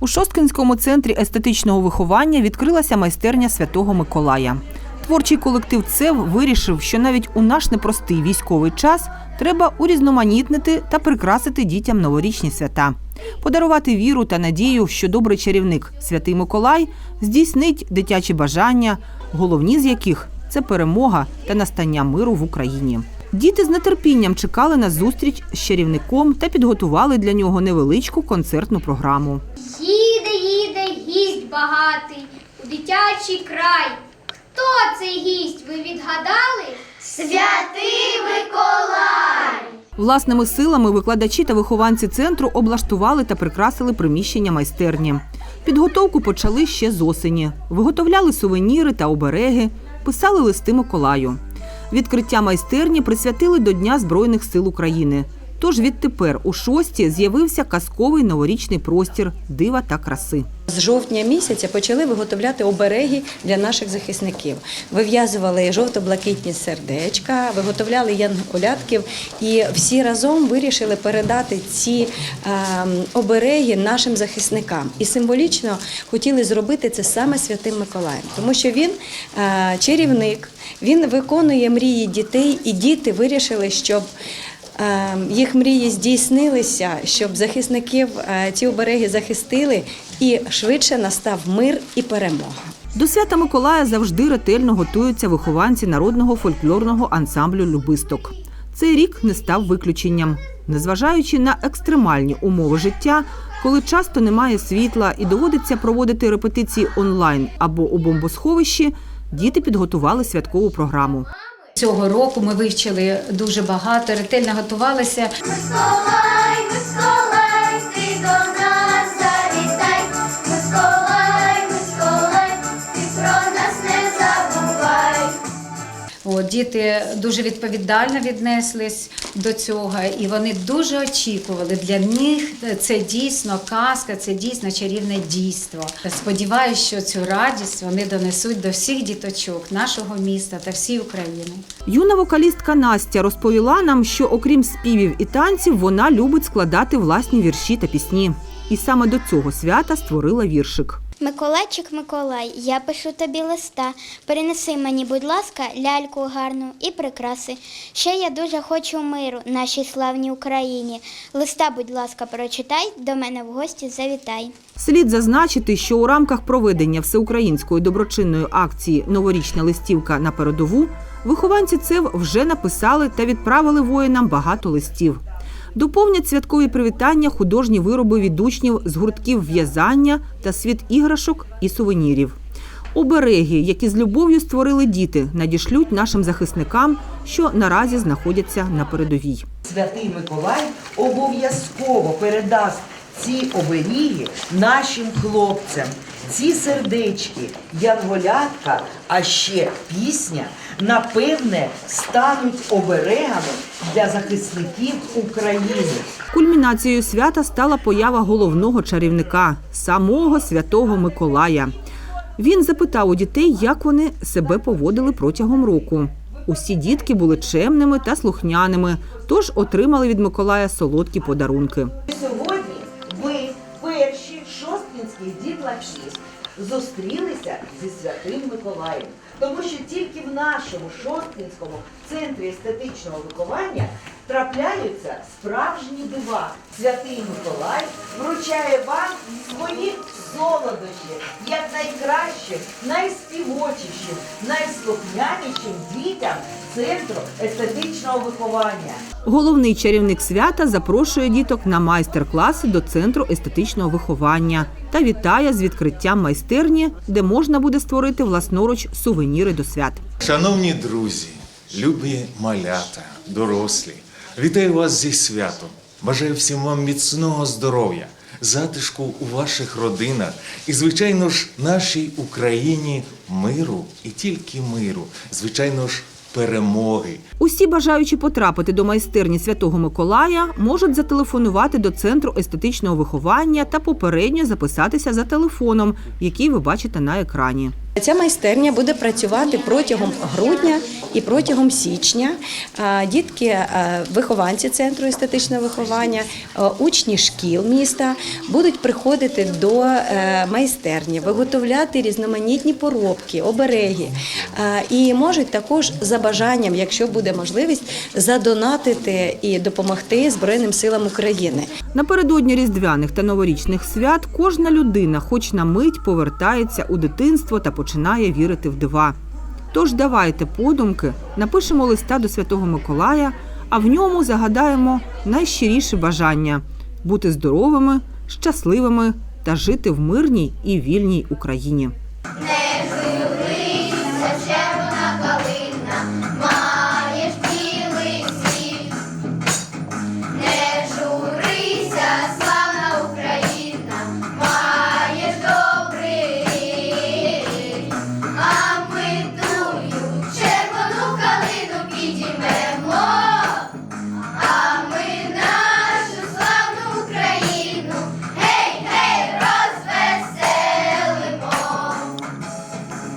У Шосткинському центрі естетичного виховання відкрилася майстерня Святого Миколая. Творчий колектив ЦЕВ вирішив, що навіть у наш непростий військовий час треба урізноманітнити та прикрасити дітям новорічні свята, подарувати віру та надію, що добрий чарівник Святий Миколай здійснить дитячі бажання, головні з яких це перемога та настання миру в Україні. Діти з нетерпінням чекали на зустріч з чарівником та підготували для нього невеличку концертну програму. Їде, їде гість багатий у дитячий край. Хто цей гість? Ви відгадали? Святий Миколай! Власними силами викладачі та вихованці центру облаштували та прикрасили приміщення майстерні. Підготовку почали ще з осені. Виготовляли сувеніри та обереги, писали листи Миколаю. Відкриття майстерні присвятили до Дня Збройних сил України. Тож відтепер у шості з'явився казковий новорічний простір дива та краси. З жовтня місяця почали виготовляти обереги для наших захисників. Вив'язували жовто-блакитні сердечка, виготовляли янголятків і всі разом вирішили передати ці е, обереги нашим захисникам. І символічно хотіли зробити це саме святим Миколаєм, тому що він е, чарівник, він виконує мрії дітей, і діти вирішили, щоб їх мрії здійснилися, щоб захисників е, ці обереги захистили, і швидше настав мир і перемога. До свята Миколая завжди ретельно готуються вихованці народного фольклорного ансамблю Любисток. Цей рік не став виключенням. Незважаючи на екстремальні умови життя, коли часто немає світла і доводиться проводити репетиції онлайн або у бомбосховищі, діти підготували святкову програму. Цього року ми вивчили дуже багато, ретельно готувалися. Діти дуже відповідально віднеслись до цього, і вони дуже очікували. Для них це дійсно казка, це дійсно чарівне дійство. Сподіваюся, що цю радість вони донесуть до всіх діточок нашого міста та всієї України. Юна вокалістка Настя розповіла нам, що окрім співів і танців, вона любить складати власні вірші та пісні. І саме до цього свята створила віршик. Миколайчик Миколай, я пишу тобі листа. Перенеси мені, будь ласка, ляльку гарну і прикраси. Ще я дуже хочу миру нашій славній Україні. Листа, будь ласка, прочитай, до мене в гості завітай. Слід зазначити, що у рамках проведення всеукраїнської доброчинної акції Новорічна листівка на передову вихованці ЦЕВ вже написали та відправили воїнам багато листів. Доповнять святкові привітання художні вироби від учнів з гуртків в'язання та світ іграшок і сувенірів. Обереги, які з любов'ю створили діти, надішлють нашим захисникам, що наразі знаходяться на передовій. Святий Миколай обов'язково передасть ці оберіги нашим хлопцям. Ці сердечки, янголятка, а ще пісня, напевне, стануть оберегами для захисників України. Кульмінацією свята стала поява головного чарівника самого святого Миколая. Він запитав у дітей, як вони себе поводили протягом року. Усі дітки були чемними та слухняними, тож отримали від Миколая солодкі подарунки. 46 зустрілися зі Святим Миколаєм. Тому що тільки в нашому Шосткинському центрі естетичного виховання трапляються справжні дива. Святий Миколай вручає вам свої солодощі, як найкращим, найспівочішим, найслухнянішим дітям центру естетичного виховання. Головний чарівник свята запрошує діток на майстер-класи до центру естетичного виховання та вітає з відкриттям майстерні, де можна буде створити власноруч сувеніри до свят. Шановні друзі, любі малята, дорослі, вітаю вас зі святом. Бажаю всім вам міцного здоров'я, затишку у ваших родинах і, звичайно ж, нашій Україні миру і тільки миру, звичайно ж, перемоги. Усі бажаючі потрапити до майстерні Святого Миколая можуть зателефонувати до центру естетичного виховання та попередньо записатися за телефоном, який ви бачите на екрані. Ця майстерня буде працювати протягом грудня і протягом січня. Дітки, вихованці центру естетичного виховання, учні шкіл міста будуть приходити до е, майстерні, виготовляти різноманітні поробки, обереги і можуть також за бажанням, якщо буде можливість, задонатити і допомогти Збройним силам України. Напередодні різдвяних та новорічних свят кожна людина, хоч на мить, повертається у дитинство та починає вірити в дива. Тож давайте подумки напишемо листа до Святого Миколая, а в ньому загадаємо найщиріше бажання бути здоровими, щасливими та жити в мирній і вільній Україні. виді